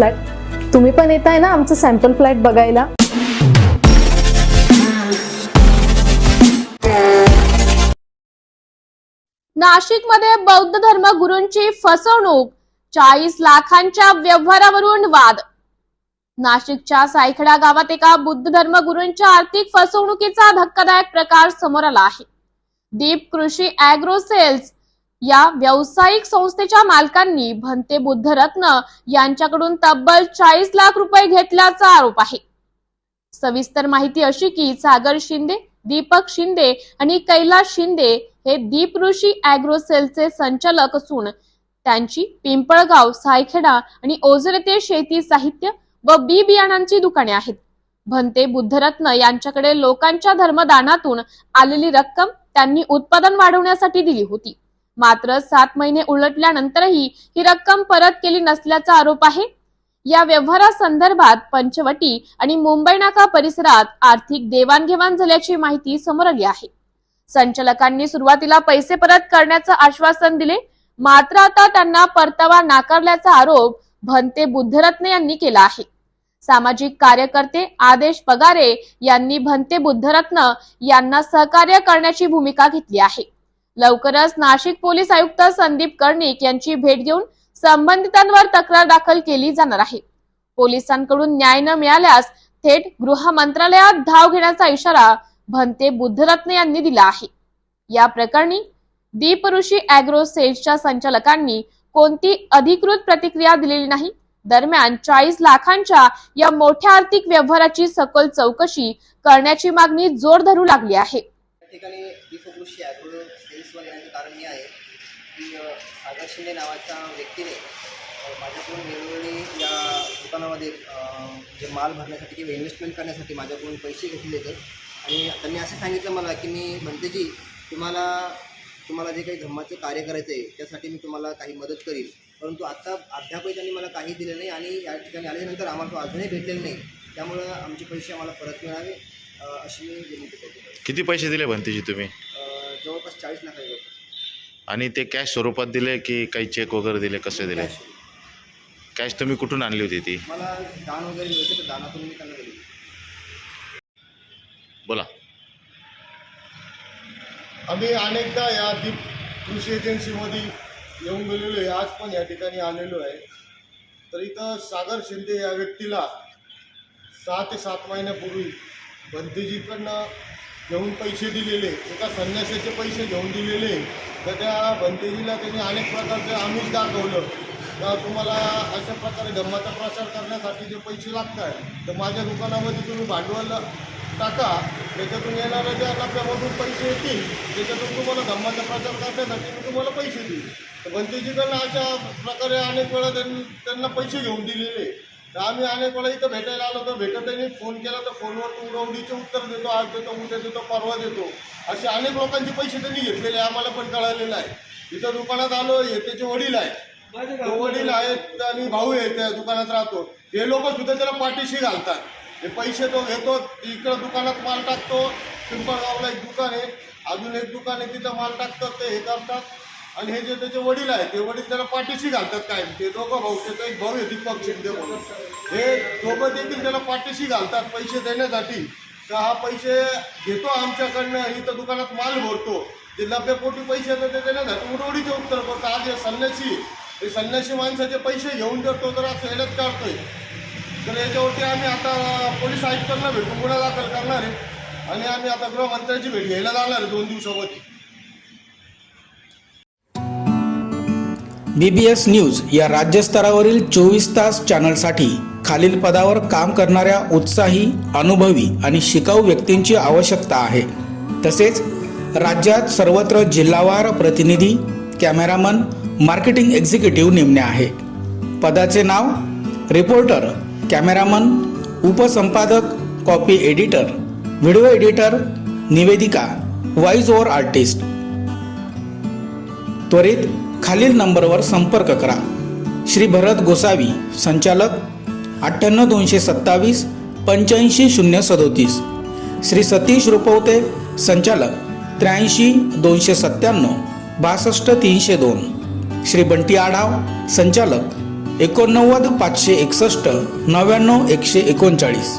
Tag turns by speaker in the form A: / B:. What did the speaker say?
A: Flat. तुम्ही पण येत आहे ना आमचं सॅम्पल फ्लॅट बघायला?
B: नाशिकमध्ये बौद्ध धर्म गुरूंची फसवणूक चाळीस लाखांच्या व्यवहारावरून वाद. नाशिकच्या सायखडा गावात एका बुद्ध धर्म गुरूंच्या आर्थिक फसवणुकीचा धक्कादायक प्रकार समोर आला आहे. दीप कृषी अॅग्रो सेल्स या व्यावसायिक संस्थेच्या मालकांनी भंते बुद्धरत्न यांच्याकडून तब्बल चाळीस लाख रुपये घेतल्याचा आरोप आहे. सविस्तर माहिती अशी की सागर शिंदे दीपक शिंदे आणि कैलास शिंदे हे दीप ऋषी अॅग्रो सेलचे संचालक असून त्यांची पिंपळगाव सायखेडा आणि ओझर येथे शेती साहित्य व बी बियाणांची दुकाने आहेत. भंते बुद्धरत्न यांच्याकडे लोकांच्या धर्मदानातून आलेली रक्कम त्यांनी उत्पादन वाढवण्यासाठी दिली होती. मात्र सात महिने उलटल्यानंतरही ही रक्कम परत केली नसल्याचा आरोप आहे. या व्यवहारासंदर्भात पंचवटी आणि मुंबई नाका परिसरात आर्थिक देवाणघेवाण झाल्याची माहिती समोर आली आहे. संचालकांनी सुरुवातीला पैसे परत करण्याचं आश्वासन दिले मात्र आता त्यांना परतावा नाकारल्याचा आरोप भंते बुद्धरत्न यांनी केला आहे. सामाजिक कार्यकर्ते आदेश पगारे यांनी भंते बुद्धरत्न यांना सहकार्य करण्याची भूमिका घेतली आहे. लवकरच नाशिक पोलीस आयुक्त संदीप कर्णिक यांची भेट घेऊन संबंधितांवर तक्रार दाखल केली जाणार आहे. पोलिसांकडून न्याय न मिळाल्यास थेट गृह मंत्रालयात धाव घेण्याचा इशारा भंते बुद्धरत्न यांनी दिला आहे. या प्रकरणी दीप ऋषी अॅग्रो सेल्सच्या संचालकांनी कोणती अधिकृत प्रतिक्रिया दिलेली नाही. दरम्यान चाळीस लाखांच्या या मोठ्या आर्थिक व्यवहाराची सखोल चौकशी करण्याची मागणी जोर धरू लागली आहे.
C: विश्वास ठिकाणी येण्याचं कारण हे आहे की सागर शिंदे नावाच्या व्यक्तीने माझ्याकडून वेळोवेळी या दुकानामध्ये जे माल भरण्यासाठी किंवा इन्व्हेस्टमेंट करण्यासाठी माझ्याकडून पैसे घेतले होते. आणि त्यांनी असं सांगितलं मला की मी म्हणते जी तुम्हाला तुम्हाला जे काही धम्माचं कार्य करायचं आहे त्यासाठी मी तुम्हाला काही मदत करीन. परंतु आत्ता अद्यापही त्यांनी मला काही दिलं नाही आणि या ठिकाणी आल्यानंतर आम्हाला तो अजूनही भेटलेला नाही. त्यामुळं आमचे पैसे आम्हाला परत मिळावे अशी मी विनंती करतो.
D: किती पैसे दिले भंतीजी तुम्ही?
C: जवळपास चाळीस लाख आहे
D: आणि ते कॅश स्वरूपात दिले की काही चेक वगैरे दिले कसे दिले?
C: Cash.
D: कॅश तुम्ही कुठून आणली होती ती?
C: मला दान वगैरे मिळते तर दानातून मी त्यांना दिली.
D: बोला.
E: आम्ही अनेकदा या दीप कृषी एजन्सीमध्ये येऊन गेलेलो आहे. आज पण या ठिकाणी आलेलो आहे. तर इथं सागर शिंदे या व्यक्तीला सहा ते सात महिन्यापूर्वी भंतेजीकडनं घेऊन पैसे दिलेले एका संन्यासाचे पैसे घेऊन दिलेले तर त्या भंतेजीला त्यांनी अनेक प्रकारचे आमिष दाखवलं. तर तुम्हाला अशा प्रकारे धर्माचा प्रसार करण्यासाठी जे पैसे लागतात तर माझ्या दुकानामध्ये तुम्ही भांडवल टाका. त्याच्यातून येणाऱ्या ज्या नफ्यामधून पैसे येतील त्याच्यातून तुम्हाला धर्माचा प्रचार करण्यासाठी मी तुम्हाला पैसे देईल तर भंतेजीकडनं अशा प्रकारे अनेक वेळा त्यांनी त्यांना पैसे घेऊन दिलेले तर आम्ही अनेक वेळा इथं भेटायला आलो तर भेटत त्यांनी फोन केला तर फोनवर तू उडवडीचे उत्तर देतो आज देतो उद्या देतो परवा देतो. असे अनेक लोकांचे पैसे त्यांनी घेतलेले आम्हाला पण कळालेलं आहे. इथं दुकानात आलो हे त्याचे वडील आहेत. तो वडील आहेत आणि भाऊ आहे त्या दुकानात राहतो. हे लोक सुद्धा त्याला पाठीशी घालतात. हे पैसे तो घेतो इकडं दुकानात माल टाकतो. पिंपळगावला एक दुकान आहे. अजून एक दुकान आहे तिथं माल टाकतात ते हे करतात. आणि हे जे त्याचे वडील आहेत ते वडील त्याला पाठीशी घालतात काय ते दोघं भाऊ त्याचा एक भाऊ आहे दीपक शिंदे म्हणून. हे दोघं देखील त्याला पाठीशी घालतात पैसे देण्यासाठी. तर हा पैसे घेतो आमच्याकडनं इथं दुकानात माल भरतो. जे नफ्यापोटी पैसे येतात ते देण्यासाठी उडवडीचे उत्तर करतो आज हे संन्यासी हे संन्यासी माणसाचे पैसे घेऊन जर तर आज खेड्यात काढतोय तर याच्यावरती आम्ही आता पोलीस आयुक्तांना भेटून गुन्हा दाखल करणार आहे. आणि आम्ही आता गृहमंत्र्याची भेट घ्यायला जाणार आहे दोन दिवसामध्ये
F: बी बी एस न्यूज या राज्यस्तरावरील चोवीस तास चॅनलसाठी खालील पदावर काम करणाऱ्या उत्साही अनुभवी आणि शिकाऊ व्यक्तींची आवश्यकता आहे. तसेच राज्यात सर्वत्र जिल्हावार प्रतिनिधी कॅमेरामन मार्केटिंग एक्झिक्युटिव्ह नेमणे आहे. पदाचे नाव रिपोर्टर कॅमेरामन उपसंपादक कॉपी एडिटर व्हिडिओ एडिटर निवेदिका व्हॉइस ओव्हर आर्टिस्ट. त्वरित खालील नंबरवर संपर्क करा. श्री भरत गोसावी संचालक अठ्ठ्याण्णव दोनशे सत्तावीस पंच्याऐंशी शून्य सदोतीस. श्री सतीश रुपवते संचालक त्र्याऐंशी दोनशे सत्त्याण्णव बासष्ट तीनशे दोन. श्री बंटी आढाव संचालक एकोणनव्वद पाचशे एकसष्ट नव्याण्णव एकशे एकोणचाळीस.